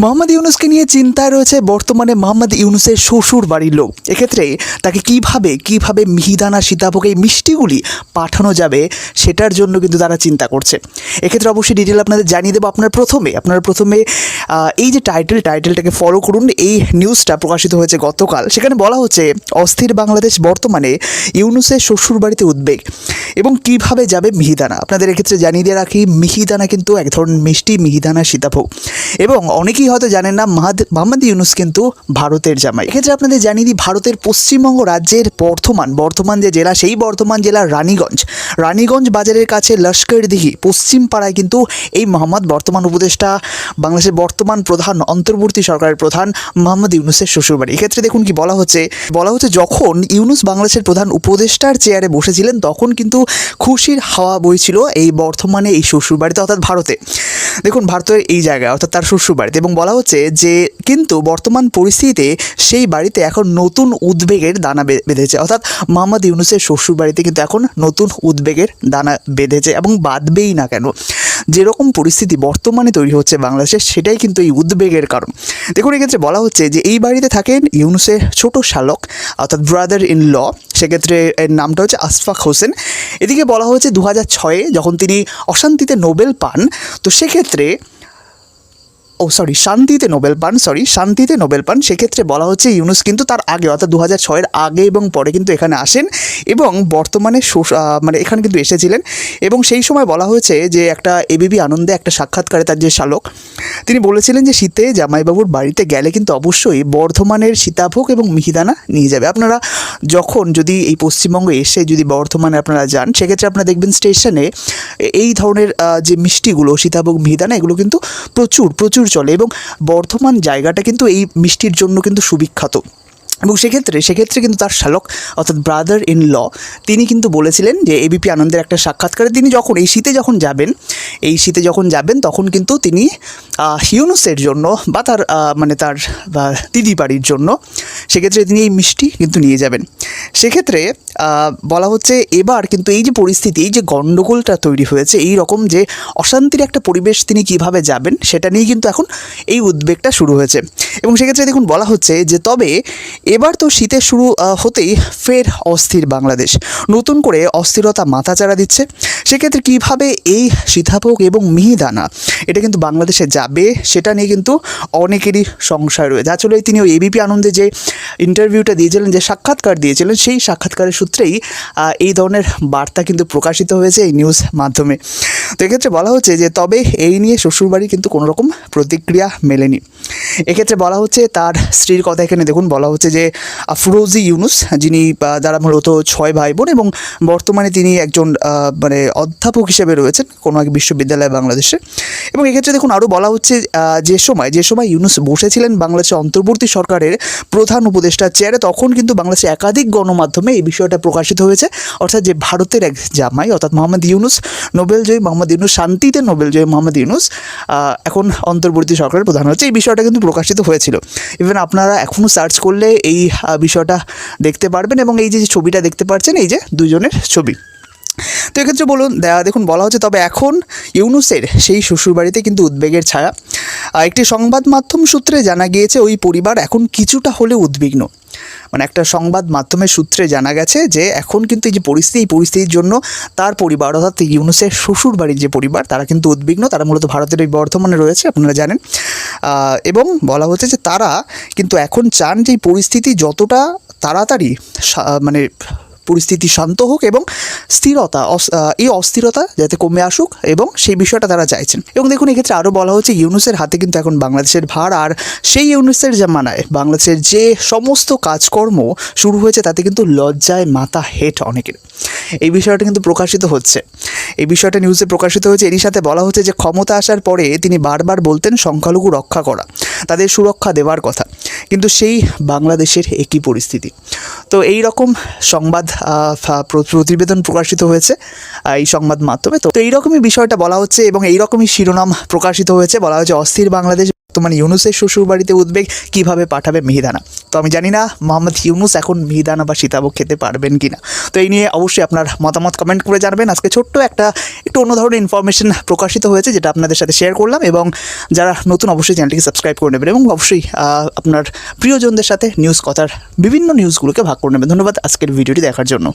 মোহাম্মদ ইউনুসকে নিয়ে চিন্তায় রয়েছে বর্তমানে মোহাম্মদ ইউনুসের শ্বশুর বাড়ির লোক। এক্ষেত্রে তাকে কীভাবে কীভাবে মিহিদানা সীতাভোগ এই মিষ্টিগুলি পাঠানো যাবে সেটার জন্য কিন্তু তারা চিন্তা করছে। এক্ষেত্রে অবশ্যই ডিটেল আপনাদের জানিয়ে দেবো। আপনার প্রথমে, আপনারা প্রথমে এই যে টাইটেল টাইটেলটাকে ফলো করুন। এই নিউজটা প্রকাশিত হয়েছে গতকাল। সেখানে বলা হচ্ছে, অস্থির বাংলাদেশ বর্তমানে ইউনুসের শ্বশুর বাড়িতে উদ্বেগ এবং কীভাবে যাবে মিহিদানা? আপনাদের এক্ষেত্রে জানিয়ে দিয়ে রাখি, মিহিদানা কিন্তু এক ধরনের মিষ্টি মিহিদানা সীতাভোগ। এবং অনেকেই হয়তো জানেন না মোহাম্মদ ইউনুস কিন্তু ভারতের জামাই। এক্ষেত্রে আপনাদের জানিয়ে দিই, ভারতের পশ্চিমবঙ্গ রাজ্যের বর্ধমান বর্ধমান যে জেলা, সেই বর্ধমান জেলার রানীগঞ্জ। রানীগঞ্জ বাজারের কাছে লস্করদিঘি পশ্চিম পাড়ায় কিন্তু এই মোহাম্মদ বর্তমান উপদেষ্টা, বাংলাদেশের বর্তমান প্রধান, অন্তর্বর্তী সরকারের প্রধান মোহাম্মদ ইউনুসের শ্বশুরবাড়ি। এক্ষেত্রে দেখুন কি বলা হচ্ছে বলা হচ্ছে যখন ইউনুস বাংলাদেশের প্রধান উপদেষ্টার চেয়ারে বসেছিলেন, তখন কিন্তু খুশির হাওয়া বইছিল এই বর্তমানে এই শ্বশুরবাড়িতে, অর্থাৎ ভারতে। দেখুন, ভারতের এই জায়গায় অর্থাৎ তার শ্বশুর বাড়িতে, এবং বলা হচ্ছে যে, কিন্তু বর্তমান পরিস্থিতিতে সেই বাড়িতে এখন নতুন উদ্বেগের দানা বেঁধেছে। অর্থাৎ মোহাম্মদ ইউনুসের শ্বশুরবাড়িতে কিন্তু এখন নতুন উদ্বেগের দানা বেঁধেছে, এবং বাঁধবেই না কেন? যেরকম পরিস্থিতি বর্তমানে তৈরি হচ্ছে বাংলাদেশে, সেটাই কিন্তু এই উদ্বেগের কারণ। দেখুন, এক্ষেত্রে বলা হচ্ছে যে এই বাড়িতে থাকেন ইউনুসের ছোট শালক, অর্থাৎ ব্রাদার ইন ল সেক্ষেত্রে এর নামটা হচ্ছে আশফাক হোসেন। এদিকে বলা হয়েছে দু হাজার ছয়ে যখন তিনি অশান্তিতে নোবেল পান, তো সেক্ষেত্রে ও সরি শান্তিতে নোবেল পান সরি শান্তিতে নোবেল পান। সেক্ষেত্রে বলা হচ্ছে ইউনুস কিন্তু তার আগে, অর্থাৎ দু হাজার ছয়ের আগে এবং পরে কিন্তু এখানে আসেন এবং বর্তমানে মানে এখানে কিন্তু এসেছিলেন। এবং সেই সময় বলা হয়েছে যে একটা এবিবি আনন্দে একটা সাক্ষাৎকারে তার যে শালক, তিনি বলেছিলেন যে শীতে জামাইবাবুর বাড়িতে গেলে কিন্তু অবশ্যই বর্ধমানের সীতাভোগ এবং মিহিদানা নিয়ে যাবে। আপনারা যখন যদি এই পশ্চিমবঙ্গে এসে যদি বর্ধমানে আপনারা যান, সেক্ষেত্রে আপনারা দেখবেন স্টেশনে এই ধরনের যে মিষ্টিগুলো, সীতাভোগ, মিহিদানা, এগুলো কিন্তু প্রচুর প্রচুর চলে এবং বর্ধমান জায়গাটা কিন্তু এই মিষ্টির জন্য কিন্তু সুবিখ্যাত। এবং সেক্ষেত্রে সেক্ষেত্রে কিন্তু তার শালক, অর্থাৎ ব্রাদার ইন ল তিনি কিন্তু বলেছিলেন যে এবিপি আনন্দের একটা সাক্ষাৎকারে তিনি যখন এই শীতে যখন যাবেন, এই শীতে যখন যাবেন, তখন কিন্তু তিনি হিউনুসের জন্য বা তার মানে তার দিদি বাড়ির জন্য, সেক্ষেত্রে তিনি এই মিষ্টি কিন্তু নিয়ে যাবেন। সেক্ষেত্রে বলা হচ্ছে এবার কিন্তু এই যে পরিস্থিতি, এই যে গণ্ডগোলটা তৈরি হয়েছে, এই রকম যে অশান্তির একটা পরিবেশ তিনি কীভাবে যাবেন সেটা নিয়ে কিন্তু এখন এই উদ্বেগটা শুরু হয়েছে। এবং সেক্ষেত্রে দেখুন, বলা হচ্ছে যে তবে এবার তো শীতের শুরু হতেই ফের অস্থির বাংলাদেশ। নতুন করে অস্থিরতা মাথাচাড়া দিচ্ছে। সেক্ষেত্রে কীভাবে এই সীতাভোগ এবং মিহিদানা, এটা কিন্তু বাংলাদেশে যাবে সেটা নিয়ে কিন্তু অনেকেরই সংশয় রয়েছে। আসলে তিনি ওই এবিপি আনন্দে যে ইন্টারভিউটা দিয়েছিলেন, যে সাক্ষাৎকার দিয়েছিলেন, সেই সাক্ষাৎকারের সূত্রেই এই ধরনের বার্তা কিন্তু প্রকাশিত হয়েছে এই নিউজ মাধ্যমে। তো এক্ষেত্রে বলা হচ্ছে যে, তবে এই নিয়ে শ্বশুরবাড়ি কিন্তু কোনো রকম প্রতিক্রিয়া মেলেনি। এক্ষেত্রে বলা হচ্ছে তার স্ত্রীর কথা এখানে দেখুন, বলা হচ্ছে যে আফরোজি ইউনুস, যিনি যারা মূলত ছয় ভাই বোন এবং বর্তমানে তিনি একজন মানে অধ্যাপক হিসেবে রয়েছেন কোনো এক বিশ্ববিদ্যালয় বাংলাদেশে। এবং এক্ষেত্রে দেখুন আরও বলা হচ্ছে যে সময় যে সময় ইউনুস বসেছিলেন বাংলাদেশের অন্তর্বর্তী সরকারের প্রধান উপদেষ্টা, চেয়ারে তখন কিন্তু বাংলাদেশে একাধিক গণমাধ্যমে এই বিষয়টা প্রকাশিত হয়েছে। অর্থাৎ যে ভারতের এক জামাই, অর্থাৎ মোহাম্মদ ইউনুস নোবেলজয়ী মোহাম্মদ ইউনুস, শান্তিতে নোবেলজয়ী মোহাম্মদ ইউনুস এখন অন্তর্বর্তী সরকারের প্রধান হচ্ছে। এই বিষয়টা কিন্তু প্রকাশিত হয়েছিল। ইভেন আপনারা এখনও সার্চ করলে এই বিষয়টা দেখতে পারবেন এবং এই যে ছবিটা দেখতে পাচ্ছেন, এই যে দুজনের ছবি। তো এক্ষেত্রে বলুন দেখুন, বলা হচ্ছে, তবে এখন ইউনুসের সেই শ্বশুরবাড়িতে কিন্তু উদ্বেগের ছায়া। একটি সংবাদ মাধ্যম সূত্রে জানা গিয়েছে, ওই পরিবার এখন কিছুটা হলেও উদ্বিগ্ন। মানে একটা সংবাদ মাধ্যমের সূত্রে জানা গেছে যে এখন কিন্তু এই যে পরিস্থিতি, এই পরিস্থিতির জন্য তার পরিবার অর্থাৎ ইউনুসের শ্বশুর বাড়ির যে পরিবার, তারা কিন্তু উদ্বিগ্ন। তারা মূলত ভারতের এই বর্ধমানে রয়েছে, আপনারা জানেন। এবং বলা হচ্ছে যে তারা কিন্তু এখন চান যে এই পরিস্থিতি যতটা তাড়াতাড়ি মানে পরিস্থিতি শান্ত হোক এবং স্থিরতা এই অস্থিরতা যাতে কমে আসুক এবং সেই বিষয়টা তারা চাইছেন। এবং দেখুন, এক্ষেত্রে আরও বলা হচ্ছে ইউনুসের হাতে কিন্তু এখন বাংলাদেশের ভার, আর সেই ইউনুসের জামানায় বাংলাদেশের যে সমস্ত কাজকর্ম শুরু হয়েছে, তাতে কিন্তু লজ্জায় মাথা হেট অনেকের। এই বিষয়টা কিন্তু প্রকাশিত হচ্ছে। এই বিষয়টা নিউজে প্রকাশিত হয়েছে। এরই সাথে বলা হচ্ছে যে, ক্ষমতা আসার পরে তিনি বারবার বলতেন, সংখ্যালঘু রক্ষা করা, তাদের সুরক্ষা দেওয়ার কথা। কিন্তু সেই বাংলাদেশের একই পরিস্থিতি। তো এই রকম সংবাদ প্রতিবেদন প্রকাশিত হয়েছে এই সংবাদ মাধ্যমে। তো এইরকমই বিষয়টা বলা হচ্ছে এবং এইরকমই শিরোনাম প্রকাশিত হয়েছে, বলা হয়েছে অস্থির বাংলাদেশ বর্তমানে ইউনুসের শ্বশুর বাড়িতে উদ্বেগ কীভাবে পাঠাবে মিহিদানা? তো আমি জানি না মোহাম্মদ ইউনুস এখন মিহিদানা বা সীতাভোগ খেতে পারবেন কি না তো এই নিয়ে অবশ্যই আপনার মতামত কমেন্ট করে জানাবেন। আজকে ছোট্ট একটা, একটু অন্য ধরনের ইনফরমেশন প্রকাশিত হয়েছে যেটা আপনাদের সাথে শেয়ার করলাম এবং যারা নতুন অবশ্যই চ্যানেলটিকে সাবস্ক্রাইব করে নেবেন এবং অবশ্যই আপনার প্রিয়জনদের সাথে নিউজ কথার বিভিন্ন নিউজগুলোকে ভাগ করে নেবেন। ধন্যবাদ আজকের ভিডিওটি দেখার জন্য।